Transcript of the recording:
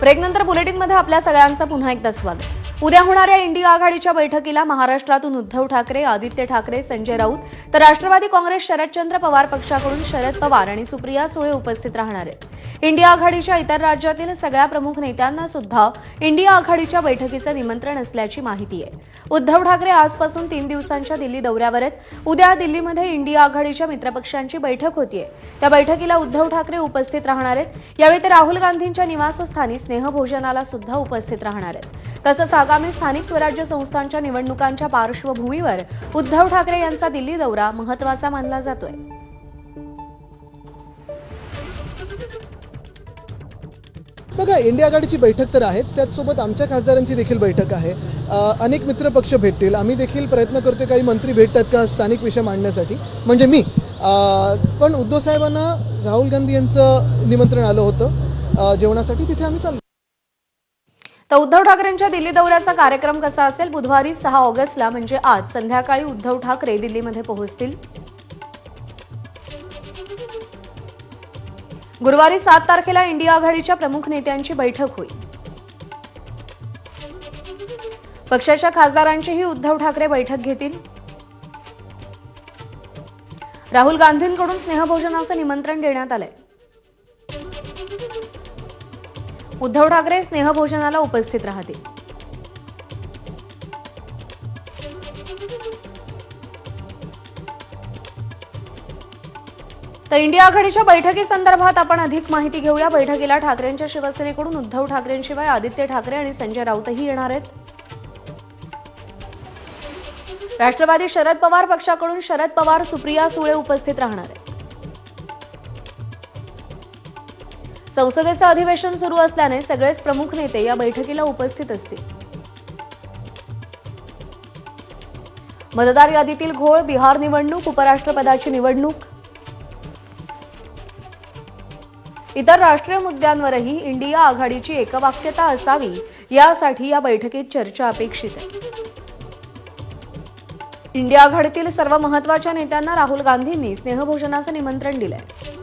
ब्रेकनंतर बुलेटिनमध्ये आपल्या सगळ्यांचं पुन्हा एकदा स्वागत. उद्या होणाऱ्या इंडिया आघाडीच्या बैठकीला महाराष्ट्रातून उद्धव ठाकरे आदित्य ठाकरे संजय राऊत तर राष्ट्रवादी काँग्रेस शरदचंद्र पवार पक्षाकडून शरद पवार आणि सुप्रिया सुळे उपस्थित राहणार आहेत. इंडिया आघाडीच्या इतर राज्यातील सगळ्या प्रमुख नेत्यांना सुद्धा इंडिया आघाडीच्या बैठकीचं निमंत्रण असल्याची माहिती आहे. उद्धव ठाकरे आजपासून तीन दिवसांच्या दिल्ली दौऱ्यावर आहेत. उद्या दिल्लीमध्ये इंडिया आघाडीच्या मित्रपक्षांची बैठक होतीये. त्या बैठकीला उद्धव ठाकरे उपस्थित राहणार आहेत. यावेळी ते राहुल गांधींच्या निवासस्थानी स्नेहभोजनाला सुद्धा उपस्थित राहणार आहेत. तसंच आगामी स्थानिक स्वराज्य संस्थांच्या निवडणुकांच्या पार्श्वभूमीवर उद्धव ठाकरे यांचा दिल्ली दौरा महत्त्वाचा मानला जातोय. बघा इंडिया आघाडीची बैठक तर आहेच. त्याचसोबत आमच्या खासदारांची देखील बैठक आहे. अनेक अनेक मित्रपक्ष भेटतील. आम्ही देखील प्रयत्न करतो काही मंत्री भेटतात का स्थानिक विषय मांडण्यासाठी. म्हणजे मी पण उद्धव साहेबांना राहुल गांधी यांचं निमंत्रण आलं होतं. जेवणासाठी तिथे आम्ही चाललो. तर उद्धव ठाकरेंच्या दिल्ली दौऱ्याचा कार्यक्रम कसा असेल? बुधवारी सहा ऑगस्टला म्हणजे आज. संध्याकाळी उद्धव ठाकरे दिल्लीमध्ये पोहोचतील. गुरुवारी सात तारखेला इंडिया आघाडीच्या प्रमुख नेत्यांची बैठक होईल. पक्षाच्या खासदारांचीही उद्धव ठाकरे बैठक घेतील. राहुल गांधींकडून स्नेहभोजनाचं निमंत्रण देण्यात आलंय. उद्धव ठाकरे स्नेहभोजनाला उपस्थित राहतील. तर इंडिया आघाडीच्या बैठकीसंदर्भात आपण अधिक माहिती घेऊया. बैठकीला ठाकरेंच्या शिवसेनेकडून उद्धव ठाकरेंशिवाय आदित्य ठाकरे आणि संजय राऊतही येणार आहेत. राष्ट्रवादी शरद पवार पक्षाकडून शरद पवार सुप्रिया सुळे उपस्थित राहणार आहेत. संसदेचं अधिवेशन सुरू असल्याने सगळेच प्रमुख नेते या बैठकीला उपस्थित असतील. मतदार यादीतील घोळ बिहार निवडणूक उपराष्ट्रपदाची निवडणूक. इतर राष्ट्रीय मुद्द्यांवरही इंडिया आघाडीची एकवाक्यता असावी यासाठी या बैठकीत चर्चा अपेक्षित आहे. इंडिया आघाडीतील सर्व महत्त्वाच्या नेत्यांना राहुल गांधींनी स्नेहभोजनाचं निमंत्रण दिलंय.